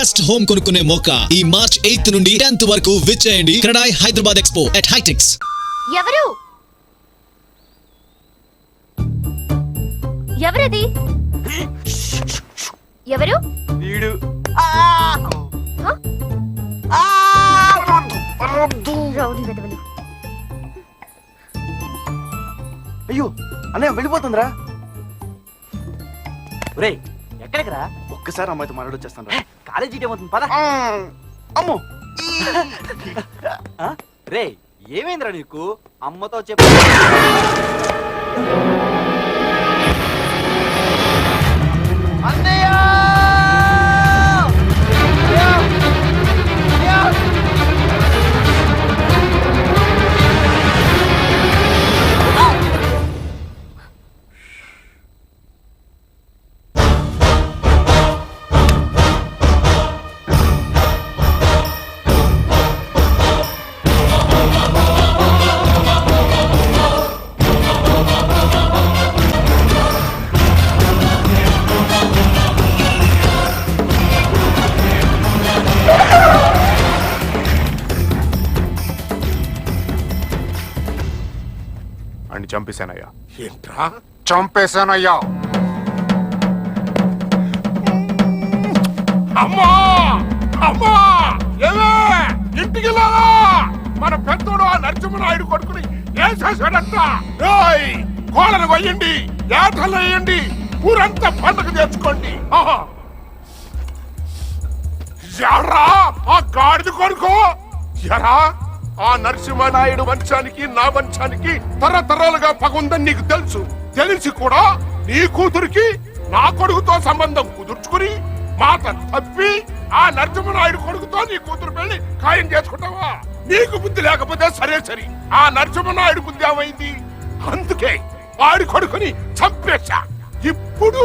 Best home కొనుక్కునే మోక ఈ March eighth నుండి టెన్త్ వరకు విచ్చేయండి క్రెడాయ్ హైదరాబాద్ ఎక్స్పో ఎట్ హైటెక్స్ ఎవరు? ఎవరది? ఎవరు? వీడు. అయ్యో అన్నయ్య వెళ్ళిపోతుందిరా. రే ఎక్కడికి రా? ఒక్కసారి అమ్మాయితో మాట్లాడొచ్చేస్తాను రా. కాలేజీ ఏమవుతుంది పద. అమ్మో? రే ఏమైందిరా నీకు? అమ్మతో చెప్పు. అని చంపేశానయ్యా. ఏంట్రా? చంపేశానయ్యా. అమ్మా! అమ్మా! ఏమే? ఇంటికి వెళ్ళాలా మన పెద్దోడు ఆ నరసింహనాయుడు కొడుకుని ఏం చేశాడంట ఏయ్ కోళ్ళను కొయ్యండి ఏటలు వేయండి ఊరంతా పండుగ తెచ్చుకోండి. ఆహా. ఎరా ఆ గాడిద కొడుకు? ఎరా? ఆ నరసింహనాయుడు వంశానికి నా వంశానికి తరతరాలుగా పగ ఉందని నీకు తెలుసు. తెలిసి కూడా నీ కూతురికి నా కొడుకుతో సంబంధం కుదుర్చుకుని మాట తప్పి ఆ నరసింహనాయుడు కొడుకుతో నీ కూతురు పెళ్ళి ఖాయం చేసుకుంటావా? నీకు బుద్ధి లేకపోతే సరే సరి. ఆ నరసింహనాయుడు బుద్ధి ఏమైంది? అందుకే వాడి కొడుకుని చంపేశా. ఇప్పుడు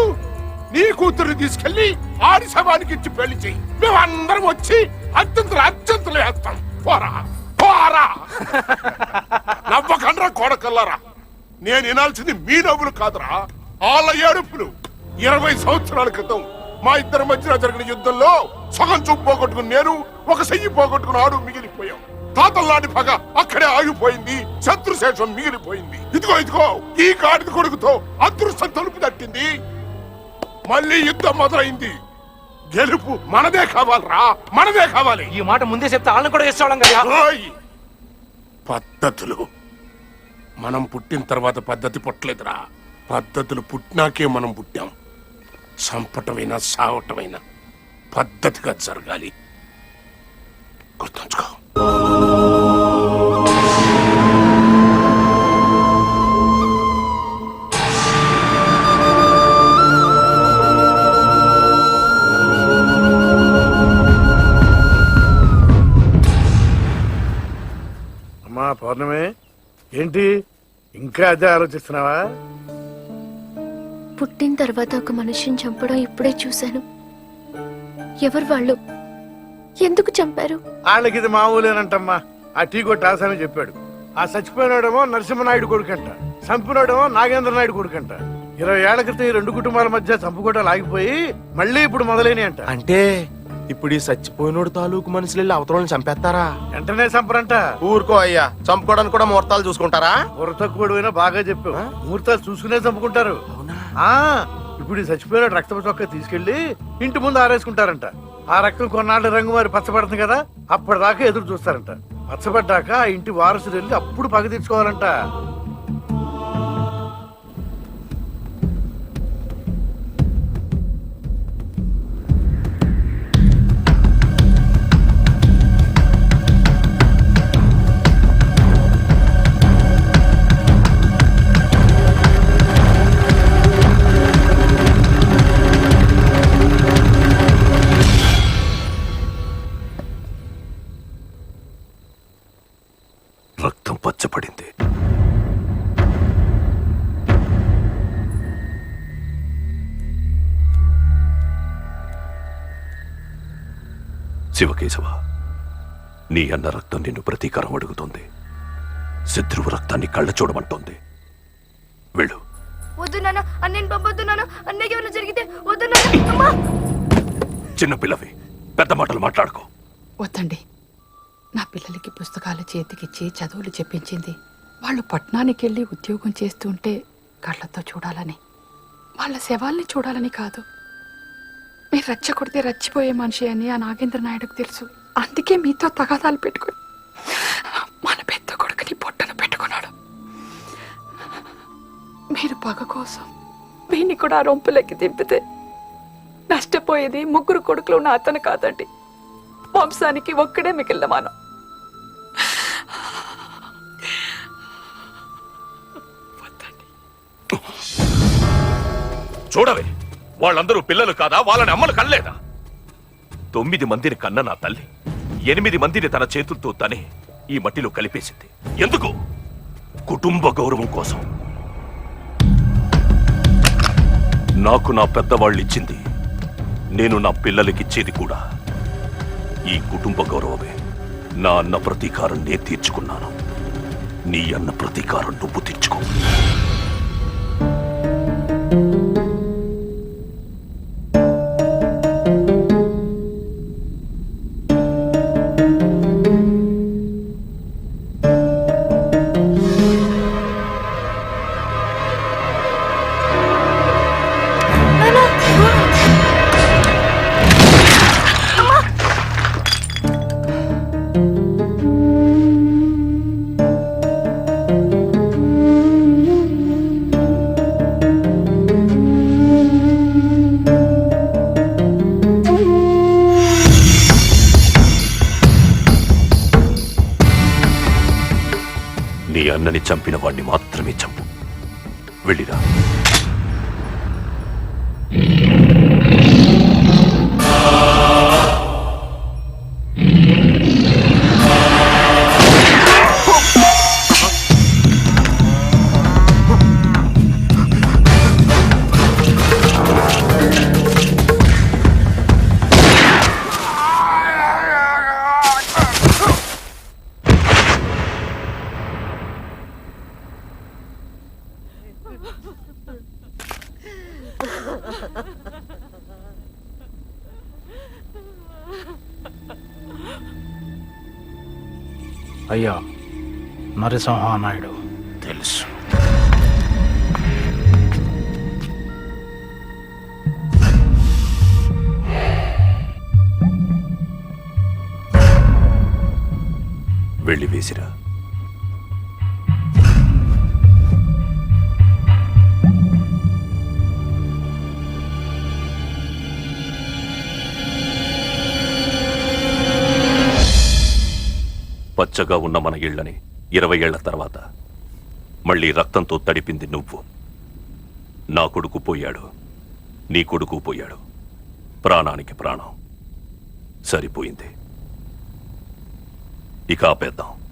నీ కూతురు తీసుకెళ్ళి ఆడి శవానికి ఇచ్చి పెళ్ళి చెయ్యి మేమందరం వచ్చి అత్యంతలు అత్యంతలు వేస్తాం. పోరా. పోరా నవ్వకండ్రా కొడకల్లారా. నేను వినాల్సింది మీ నవ్వులు కాదురా. వాళ్ళ ఏడుపులు. ఇరవై సంవత్సరాల క్రితం మా ఇద్దరి మధ్యన జరిగిన యుద్ధంలో సగం చూపు పోగొట్టుకుని నేను ఒక చెయ్యి పోగొట్టుకుని ఆడు మిగిలిపోయాం. తాతల్లాంటి పగ అక్కడే ఆగిపోయింది. శత్రుశేషం మిగిలిపోయింది. ఇదిగో ఇదిగో ఈ గాడిద కొడుకుతో అదృష్టం తలుపు తట్టింది. మళ్ళీ యుద్ధం మొదలైంది. గెలుపు మనదే కావాలరా మనదే కావాలి. ఈ మాట ముందే చెప్తే వాళ్ళని కూడా వేసేవాళ్ళం కదా. ఓయ్! పద్ధతులు. మనం పుట్టిన తర్వాత పద్ధతి పుట్టలేదురా. పద్ధతులు పుట్టినాకే మనం పుట్టాం. చంపటమైనా సావటమైనా పద్ధతిగా జరగాలి. అమ్మా పౌర్ణమి. ఏంటి? ఇంకా అదే ఆలోచిస్తున్నావా? పుట్టిన తర్వాత ఒక మనిషిని చంపడం ఇప్పుడే చూశాను. ఎవరు వాళ్ళు? ఎందుకు చంపారు? వాళ్ళకి ఇది మామూలేనంటమ్మా. ఆ టీ కొట్టి ఆసామి చెప్పాడు. ఆ చచ్చిపోయినాడేమో నరసింహనాయుడు కొడుకంట. చంపినాడేమో నాగేంద్ర నాయుడు కొడుకంట. ఇరవై ఏళ్ళ క్రితం ఈ రెండు కుటుంబాల మధ్య చంపుకోవడం ఆగిపోయి మళ్ళీ ఇప్పుడు మొదలైన అంట అంటే ఇప్పుడు ఈ చచ్చిపోయినోడు తాలూకు మనుషులు వెళ్ళి అవతలని చంపేస్తారా? వెంటనే చంపరంట. ఊరుకో అయ్యా చంపుకోవడానికి కూడా ముహూర్తాలు చూసుకుంటారా? బుర్ర తక్కువ బాగా చెప్పావు. ముహూర్తాలు చూసుకునే చంపుకుంటారు. ఆ ఇప్పుడు ఈ చచ్చిపోయిన రక్తపు చొక్క తీసుకెళ్ళి ఇంటి ముందు ఆరేసుకుంటారంట. ఆ రక్తం కొన్నాళ్ళ రంగు మరి పచ్చబడుతుంది కదా అప్పటిదాకా ఎదురు చూస్తారంట. పచ్చబడ్డాక ఆ ఇంటి వారసుడు వెళ్ళి అప్పుడు పగ తీర్చుకోవాలంట. శివకేశవ నీ అన్న రక్తం నిన్ను ప్రతీకారం అడుగుతోంది. శత్రువు రక్తాన్ని కళ్ళ చూడమంటోంది. వెళ్ళు. వద్దు నాన్న అన్నయ్యని పంపొద్దు నాన్న అన్నయ్యకి ఏమైనా జరిగితే వద్దు నాన్న అమ్మా! చిన్నపిల్లవి పెద్ద మాటలు మాట్లాడుకో. వద్దండి. నా పిల్లలకి పుస్తకాలు చేతికిచ్చి చదువులు చెప్పించింది. వాళ్ళు పట్టణానికి వెళ్ళి ఉద్యోగం చేస్తుంటే కళ్ళతో చూడాలని వాళ్ళ శవాల్ని చూడాలని కాదు. మీరు రచ్చ కొడితే రచ్చిపోయే మనిషి అని ఆ నాగేంద్ర నాయుడుకు తెలుసు. అందుకే మీతో తగాదాలు పెట్టుకుని మన పెద్ద కొడుకుని పొట్టన పెట్టుకున్నాడు. మీరు పగ కోసం వీణ్ణి కూడా ఆ రొంపులకి దింపితే నష్టపోయేది ముగ్గురు కొడుకులు ఉన్న అతను కాదండి. వంశానికి ఒక్కడే మిగిలిన మనం చూడవే. వాళ్ళందరూ పిల్లలు కాదా? వాళ్ళని అమ్మలు కనలేదా? తొమ్మిది మందిని కన్న నా తల్లి ఎనిమిది మందిని తన చేతులతో తనే ఈ మట్టిలో కలిపేసింది. ఎందుకు? కుటుంబ గౌరవం కోసం. నాకు నా పెద్దవాళ్ళిచ్చింది నేను నా పిల్లలకిచ్చేది కూడా ఈ కుటుంబ గౌరవమే. నా అన్న ప్రతీకారం నేను తీర్చుకున్నాను. నీ అన్న ప్రతీకారం నువ్వు తీర్చుకో. వాణ్ణి మాత్రమే చంపు. వెళ్ళిరా. అయ్యా నరసింహానాయుడు తెలుసు. వెళ్ళి వేసిరా. పచ్చగా ఉన్న మన ఇళ్ళని ఇరవై ఏళ్ళ తర్వాత మళ్ళీ రక్తంతో తడిపింది నువ్వు. నా కొడుకు పోయాడు. నీ కొడుకు పోయాడు. ప్రాణానికి ప్రాణం. సరిపోయింది. ఇక ఆపేద్దాం.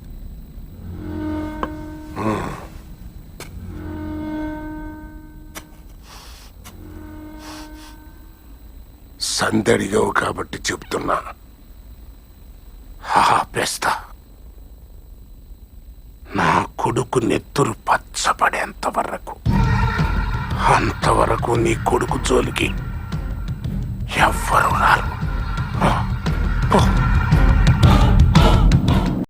సందడిగావు కాబట్టి చెప్తున్నా. ఆపేస్తా కొడుకు నెత్తురు పచ్చపడేంత వరకు. అంతవరకు నీ కొడుకు జోలికి ఎవ్వరు రారు. పో.